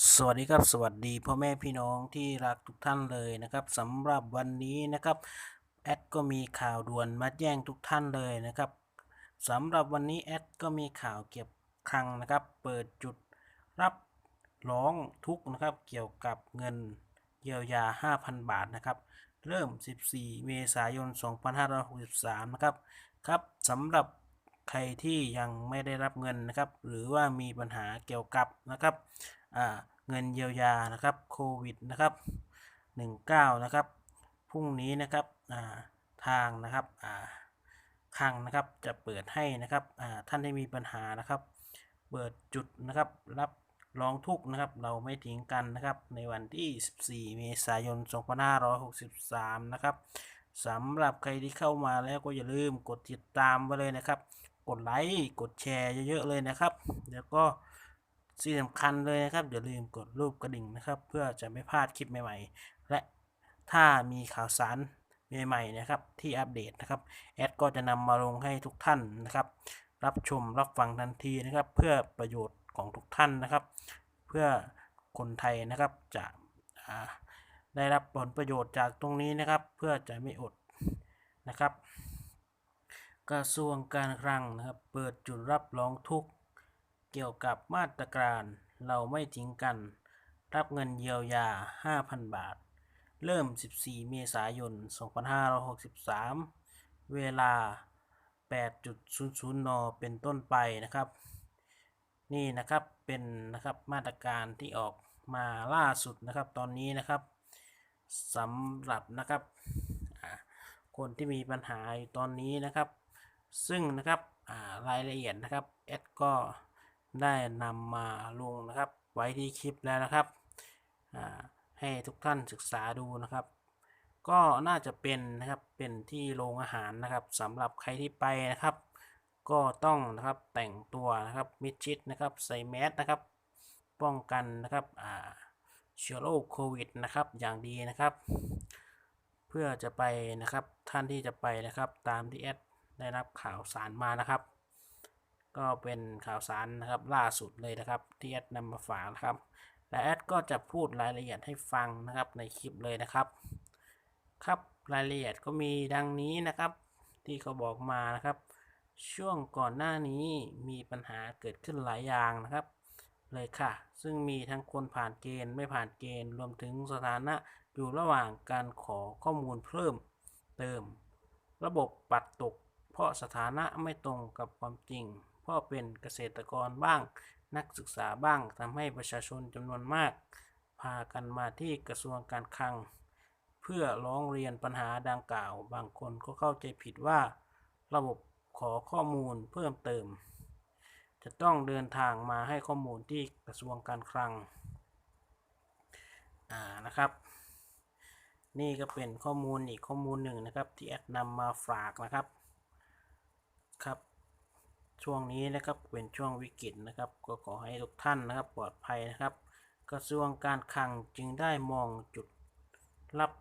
สวัสดีครับสวัสดีพ่อแม่พี่น้องที่รักทุกท่านเลยนะครับสำหรับวันนี้นะครับแอดก็มีข่าวด่วนมาแจ้งทุกท่านเลยนะครับสำหรับวันนี้แอดก็มีข่าวเก็บคลังนะครับ เปิดจุดรับร้องทุกนะครับเกี่ยวกับเงินเยียวยา 5,000 บาทนะครับ เริ่ม 14 เมษายน 2563 นะครับครับสำหรับใครที่ยังไม่ได้รับเงินนะครับ หรือว่ามีปัญหาเกี่ยวกับนะครับ เงินเยียวยานะครับโควิดนะครับ19นะครับพรุ่งนี้นะครับทางนะครับคลังนะครับจะเปิดให้นะครับท่านที่มีปัญหานะครับ เปิดจุดนะครับรับร้องทุกนะครับเราไม่ทิ้งกันนะครับในวันที่ 14 เมษายน 2563 นะครับสำหรับใครที่เข้ามาแล้วก็อย่าลืมกดติดตามไว้เลยนะครับ กดไลค์กดแชร์เยอะๆเลยนะครับ แล้วก็ สิ่งสำคัญเลยนะครับอย่าลืมกดรูปกระดิ่งนะครับ เพื่อจะไม่พลาดคลิปใหม่ๆ และถ้ามีข่าวสารใหม่ๆนะครับที่อัปเดตนะครับแอดก็จะนำมาลงให้ทุกท่านนะครับ รับชมรับฟังทันทีนะครับ เพื่อประโยชน์ของทุกท่านนะครับ เพื่อคนไทยนะครับจะได้รับผลประโยชน์จากตรงนี้นะครับ เพื่อจะไม่อดนะครับ กระทรวงการคลังนะครับ เปิดจุดรับร้องทุก เกี่ยวกับมาตรการเราไม่ทิ้งกัน รับเงินเยียวยา 5,000 บาท เริ่ม 14 เมษายน 2563 เวลา 8.00 น เป็นต้นไปนะครับ นี่นะครับเป็นนะครับมาตรการที่ออกมาล่าสุดนะครับตอนนี้นะครับสำหรับนะครับคนที่มีปัญหาอยู่ตอนนี้นะครับ ซึ่งนะครับรายละเอียดนะครับแอดก็ ได้นำมาลงนะครับ ไว้ที่คลิปแล้วนะครับ ให้ทุกท่านศึกษาดูนะครับ ก็น่าจะเป็นนะครับเป็นที่โรงอาหารนะครับสำหรับใครที่ไปนะครับ ก็ต้องนะครับแต่งตัวนะครับมิดชิดนะครับใส่แมสนะครับ ป้องกันนะครับเชื้อโรคโควิดนะครับอย่างดีนะครับ เพื่อจะไปนะครับท่านที่จะไปนะครับตามที่แอดได้รับข่าวสารมานะครับ ก็เป็นข่าวสารนะครับล่าสุดเลยนะครับที่แอดนำมาฝากนะครับ และแอดก็จะพูดรายละเอียดให้ฟังนะครับในคลิปเลยนะครับ ครับรายละเอียดก็มีดังนี้นะครับ ที่เขาบอกมานะครับ ช่วงก่อนหน้านี้มีปัญหาเกิดขึ้นหลายอย่างนะครับ เลยค่ะ ซึ่งมีทั้งคนผ่านเกณฑ์ไม่ผ่านเกณฑ์รวมถึงสถานะอยู่ระหว่างการขอข้อมูลเพิ่มเติม ระบบปัดตก เพราะสถานะไม่ตรงกับความจริง พราะเป็นเกษตรกรบ้าง นักศึกษาบ้างทำให้ประชาชนจำนวนมาก พากันมาที่กระทรวงการคลัง เพื่อร้องเรียนปัญหาดังกล่าว บางคนก็เข้าใจผิดว่า ระบบขอข้อมูลเพิ่มเติม จะต้องเดินทางมาให้ข้อมูลที่กระทรวงการคลังานะครับ นี่ก็เป็นข้อมูลอีกข้อมูลหนึ่งนะครับ ที่แอดนำมาฝากนะครับครับ ช่วงนี้นะครับเป็นช่วงวิกฤตนะครับ ก็ขอให้ทุกท่านนะครับปลอดภัยนะครับ กระทรวงการคลังจึงได้มองจุดรับ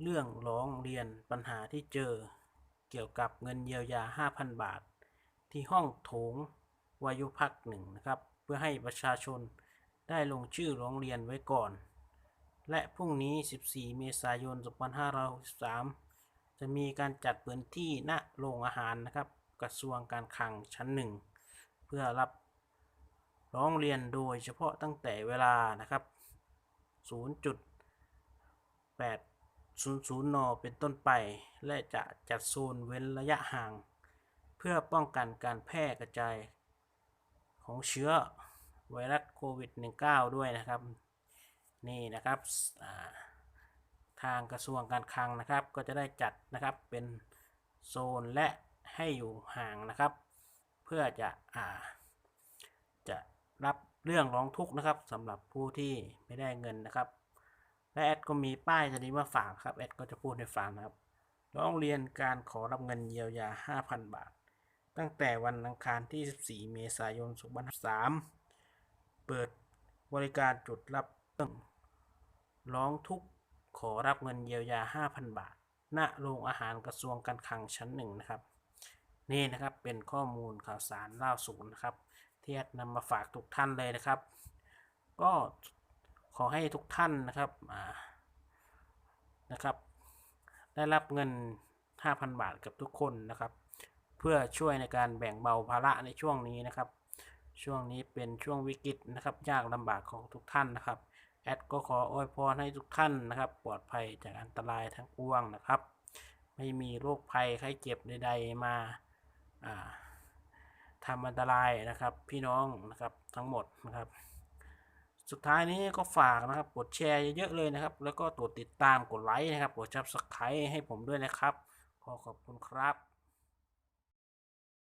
เรื่องร้องเรียนปัญหาที่เจอ เกี่ยวกับเงินเยียวยา 5,000 บาท ที่ห้องโถงวายุพักหนึ่งนะครับ เพื่อให้ประชาชนได้ลงชื่อร้องเรียนไว้ก่อน และพรุ่งนี้ 14 เมษายน 2563 จะมีการจัดพื้นที่ณโรงอาหารนะครับ กระทรวงการคลังชั้นหนึ่งเพื่อรับร้องเรียนโดยเฉพาะตั้งแต่เวลานะครับ 0.800 น เป็นต้นไป และจะจัดโซนเว้นระยะห่าง เพื่อป้องกันการแพร่กระจาย ของเชื้อไวรัสโควิด -19 ด้วยนะครับ นี่นะครับทางกระทรวงการคลังนะครับก็จะได้จัดนะครับเป็นโซนและ ให้อยู่ห่างนะครับ เพื่อจะอ่าจะรับเรื่องร้องทุกข์นะครับสำหรับผู้ที่ไม่ได้เงินนะครับ และแอดก็มีป้ายตัวนี้มาฝากครับแอดก็จะพูดให้ฟังนะครับ ร้องเรียนการขอรับเงินเยียวยา 5,000 บาท ตั้งแต่วันอังคารที่ 14 เมษายน2023เปิดบริการจุดรับเรื่องร้องทุกข์ขอรับเงินเยียวยา 5,000 บาท ณ โรงอาหารกระทรวงการคลังชั้นหนึ่งนะครับ นี่นะครับเป็นข้อมูลข่าวสารล่าสุดนะครับที่แอดนำมาฝากทุกท่านเลยนะครับ ก็ขอให้ทุกท่านนะครับอ่านะครับ ได้รับเงิน 5,000 บาทกับทุกคนนะครับ เพื่อช่วยในการแบ่งเบาภาระในช่วงนี้นะครับ ช่วงนี้เป็นช่วงวิกฤตนะครับ ยากลำบากของทุกท่านนะครับแอดก็ขออวยพรให้ทุกท่านนะครับ ปลอดภัยจากอันตรายทั้งปวงนะครับ ไม่มีโรคภัยไข้เจ็บใด ๆ มา ทำอันตรายนะครับพี่น้องนะครับทั้งหมดนะครับ สุดท้ายนี้ก็ฝากนะครับกดแชร์เยอะๆเลยนะครับ แล้วก็กดติดตามกดไลค์นะครับกดซับสไครต์ให้ผมด้วยนะครับ ขอขอบคุณครับ